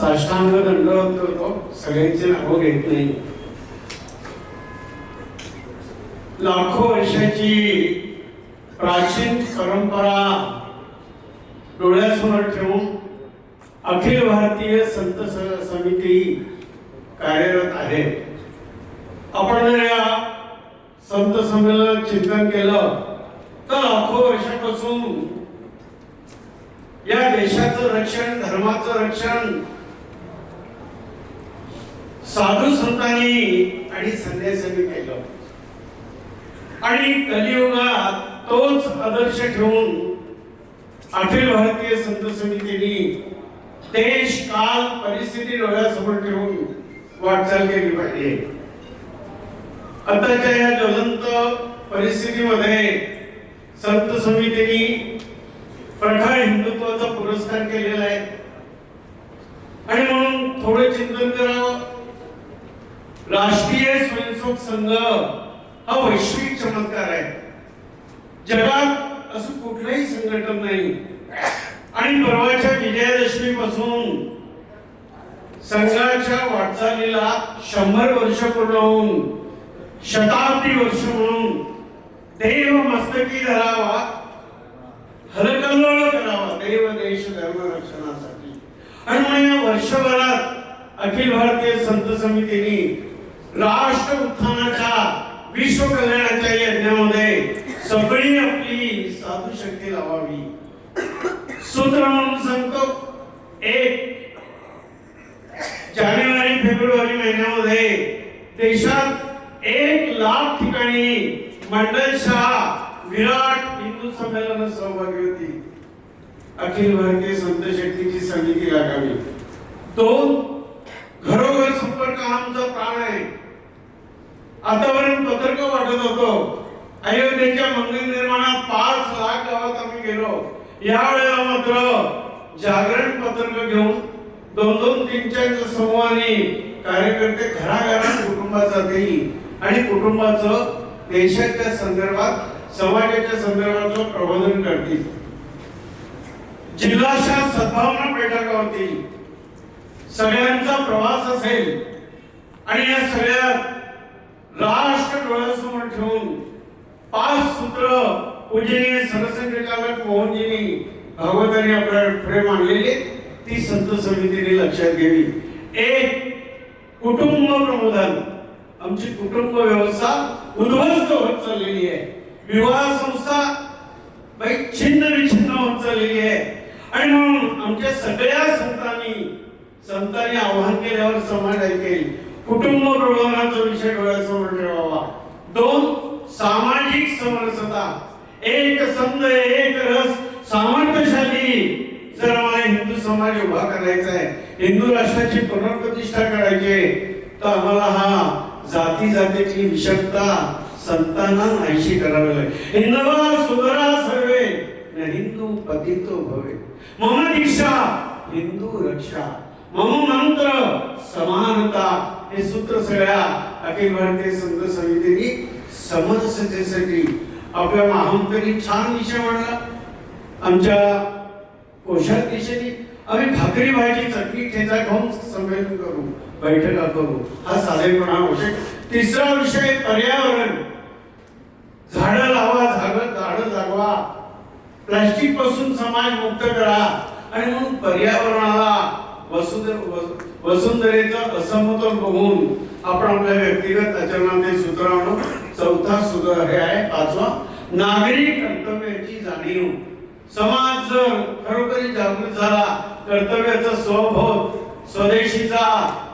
साष्टांग दंडवत करतो सगळ्यांचे नावं घेत नाही. लाखो वर्षाची प्राचीन परंपरा डोळ्यासमोर ठेवून अखिल भारतीय संत समिती कार्यरत आहे. आपण जर या संत संमेलन चिंतन केलं तर लाखो वर्षापासून या देशाचं रक्षण धर्माचं रक्षण साधू संतांनी आणि संन्यासांनी केलं. आणि कलियुगात तोच आदर्श ठेवून अखिल भारतीय संत समितीने देश काल परिस्थिती डोळ्यासमोर ठेवून वाटचाल केली पाहिजे. आताच्या या ज्वलंत परिस्थितीमध्ये संत समितीने प्रखर हिंदुत्वाचा पुरस्कार केलेला आहे. आणि म्हणून थोडं चिंतन करावं राष्ट्रीय स्वयंसेवक संघ हा वैश्विक चमत्कार आहे. जगात असं कुठलंही संघटन नाही. आणि परवाच्या विजयादशमी पासून संघाच्या वाटचालीला शंभर वर्ष पूर्ण होऊन शताब्दी वर्ष म्हणून देव मस्तकी धरावा हलकल्लोळ करावा देव देश धर्म रक्षणासाठी. आणि या वर्षभरात अखिल भारतीय संत समितीने राष्ट्र उत्थानाच्या विश्व कल्याणाच्या यज्ञामध्ये सगळी आपली साधू शक्ती लावावी. सूत्र म्हणून सांगतो एक. जानेवारी फेब्रुवारी महिन्यामध्ये देशात एक लाख ठिकाणी मंडलशाह विराट हिंदू संमेलन सहभागी होती. अखिल भारतीय संत शक्तीची समिती लागावी दोन घरोघर संपर्क आमचा प्राण आहे. आतापर्यंत पत्रक वाटत होतो. अयोध्येच्या मंदिर निर्माणात पाच लाख गावात आम्ही गेलो. यावेळेला मात्र जागरण पत्रक घेऊन दोन दोन तीन चार समूहाने कार्यकर्ते घराघरात कुटुंबात जातील आणि कुटुंबाचं देशाच्या संदर्भात समाजाच्या संदर्भात प्रबोधन करतील. जिल्हाशा सद्भावना बैठका होतील सगळ्यांचा प्रवास असेल. आणि या सगळ्या राष्ट्र डोळ्यासमोर ठेवून पाच सूत्र पूजनीय सरसंघचालक मोहनजींनी भागवतांनी आपल्या पुढे मांडलेली ती संत समितीने लक्षात घ्यावी एक कुटुंब प्रबोधन. आमची कुटुंब व्यवस्था उद्ध्वस्त होत चाललेली आहे. विवाह संस्था बाई छिन्न विछिन्न होत चाललेली आहे. आणि म्हणून आमच्या सगळ्या संतांनी संतांनी आव्हान केल्यावर समाज ऐकेल. कुटुंब प्रबोधनाचा विषय डोळ्यासमोर ठेवावा. दोन सामाजिक समरसता. एक संघ एक रस. सामर्थ्यशाली. जर आम्हाला हिंदू समाज उभा करायचा आहे हिंदू राष्ट्राची पुनर्प्रतिष्ठा करायची तर आम्हाला हा जाती जातीची विषमता संतांना नाहीशी करावी लागेल. हिंदवा सुधरा सर्वे. हिंदू पतितो भवे. मम दीक्षा हिंदू रक्षा. मम मंत्र समानता. हे सूत्र सगळ्या अखिल भारतीय संघ समितीने समरसतेसाठी आपल्या महामंत्री छान विषय मांडला. आमच्या कोशात आम्ही भाकरी भाजी चटणी ठेचा खाऊन संमेलन करू बैठका करू. हा साधेपणा आवश्यक तिसरा विषय पर्यावरण. झाडं लावा झाडं झाडं जागवा. प्लास्टिकपासून समाज मुक्त करा. आणि म्हणून पर्यावरणाला वसुंधर वसुंधरेचं असमतोल बघून आपण आपल्या व्यक्तिगत आचरणामध्ये सुधारणं चौथा सुधार हे आहे पाचवा नागरिक कर्तव्याची जाणीव. समाज जर खरोखरी जागृत झाला कर्तव्याचा स्वभाव स्वदेशीचा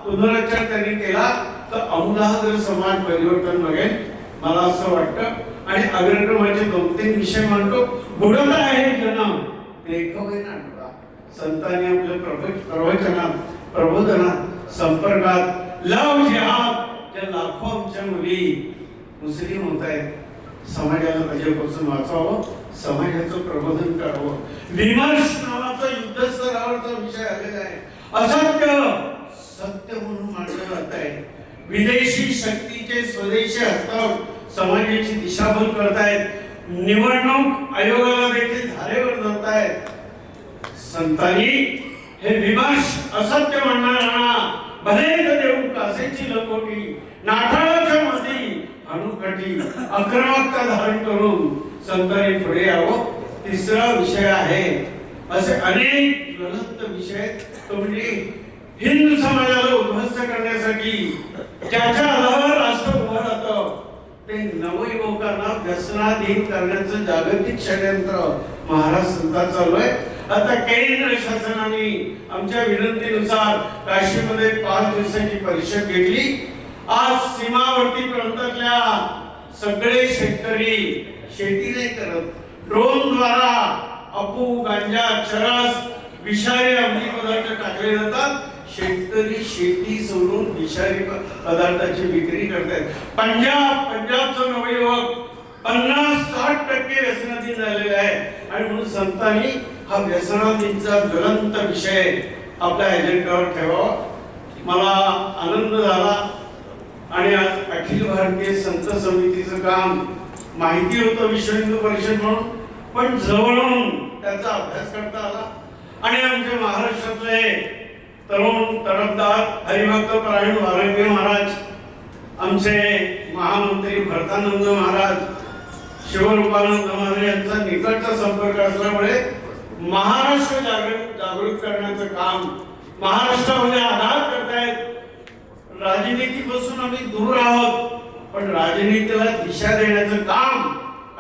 पुनरुच्चार त्यांनी केला तर अमूलाग्र समाज परिवर्तन बघेल मला असं वाटतं. आणि अग्रक्रमाचे दोन तीन विषय मांडतो. बुडत आहे जन्म देखावे संतांनी आपल्या प्रव- प्रवचनात प्रबोधनात संपर्कात लव जिहाद त्या लाखो आमच्या मुली मुस्लिम होत आहेत समाजाला त्याच्यापासून वाचावं समाजाचं प्रबोधन करावं. विमर्श नावाचा युद्ध स्तरावरचा विषय आलेला आहे. असत्य सत्य म्हणून मानलं जात आहे. विदेशी शक्तीचे स्वदेशी हस्तावर समाजाची दिशाभूल करतायत. निवडणूक आयोगाला देखील धारेवर धरतायत. संतांनी हे विभाष असत्य म्हणणारा भले देऊ कासेची लकोटी नाठाळाच्या मध्ये अनुकटी अक्रमकता धारण करून संतांनी पुढे यावं. तिसरा विषय आहे. असे अनेक ज्वलंत विषय तो म्हणजे हिंदू समाजाला उद्ध्वस्त करण्यासाठी ज्याच्या आधारावर राष्ट्र उभं राहतं ते नवयुवकांना व्यसनाधीन करण्याचं जागतिक षडयंत्र महाराष्ट्रात चालू आहे. आता केंद्र शासनाने आमच्या विनंतीनुसार काशीमध्ये पाच दिवसाची परिषद घेतली. आज सीमावर्ती प्रांतातल्या सगळे शेतकरी शेती नाही करत. ड्रोन द्वारा अफू गांजा चरस विषारी अंमली पदार्थ टाकले जातात. शेतकरी शेती सोडून विषारी पदार्थाची विक्री करतात पंजाब पंजाबचा नवयुवक पन्नास साठ टक्के व्यसनाधीन झालेले आहे. आणि म्हणून संतांनी हा व्यसनाधीनचा ज्वलंत विषय आपल्या एजेंडावर ठेवावा. मला आनंद झाला. आणि आज अखिल भारतीय संत समितीचं काम माहिती होतं विश्व हिंदू परिषद म्हणून पण जवळून त्याचा अभ्यास करता आला. आणि आमच्या महाराष्ट्रातले तरुण तडफदार हरिभक्त परायण वारंगे महाराज आमचे महामंत्री भरतानंद महाराज शिवरूपानंद महाराज यांचा निकटचा संपर्क असल्यामुळे महाराष्ट्र जागृत जागृत करण्याचं काम महाराष्ट्रामध्ये आधार करतायत. राजनीतीपासून आम्ही दूर आहोत पण राजनीतीला दिशा देण्याचं काम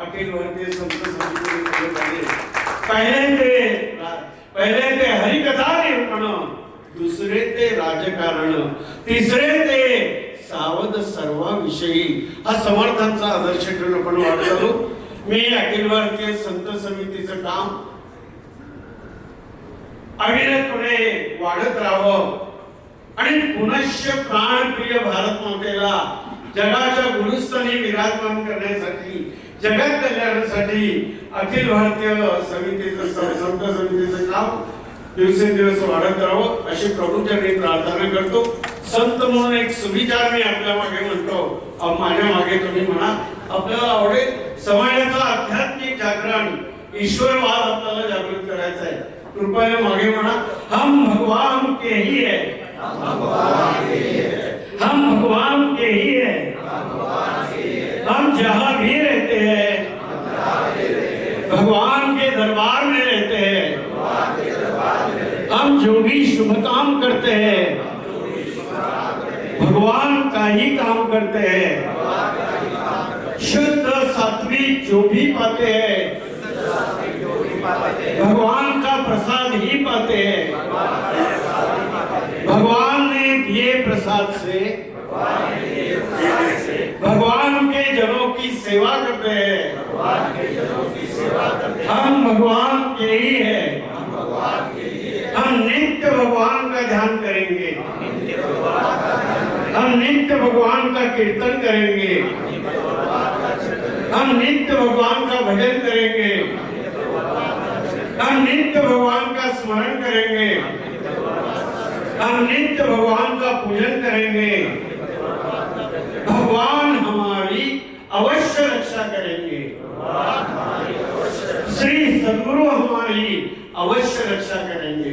अखिल भारतीय संत समिती पहिल्यांदे पहिले ते हरिकथा निर्माण दुसरे ते राजकारण तिसरे ते सावध सर्वाविषयी. हा समर्थांचा आदर्श ठेवून आपण वाढतो. मी अखिल भारतीय संत समितीचं काम अविरतपणे वाढत राहावं. आणि पुनश्च प्राणप्रिय भारत मातेला जगाच्या गुरुस्थानी विराजमान करण्यासाठी जगात कल्याणासाठी अखिल भारतीय समितीचं संत समितीचं काम दिवसेंदिवस वाढत राहावं अशी प्रभूचरणी प्रार्थना करतो. संत म्हणून एक सुविचार मी आपल्या मागे म्हणतो. माझ्या मागे तुम्ही म्हणा. आपल्याला आवडेल समाजाचं आध्यात्मिक जागरण ईश्वरवाद आपल्याला जागृत करायला कृपया मागे म्हणा हम भगवान के ही है। हम भगवान के ही है। हम जहाँ भी रहते हैं, भगवान के दरबार में रहते हैं। हम जो भी शुभ काम करते हैं, भगवान का ही काम करते हैं। शुद्ध सात्विक जो भी पाते हैं, भगवान का प्रसाद ही पाते हैं। भगवान ने दिए प्रसाद से, भगवान के जनों की सेवा करते हैं। हम भगवान के ही है। हम नित्य भगवान का ध्यान करेंगे। हम नित्य भगवान का कीर्तन करेंगे। हम नित्य भगवान का भजन करेंगे। हम नित्य भगवान का स्मरण करेंगे। हम नित्य भगवान का पूजन करेंगे। भगवान हमारी अवश्य रक्षा करेंगे। श्री सदगुरु हमारी अवश्य रक्षा करेंगे।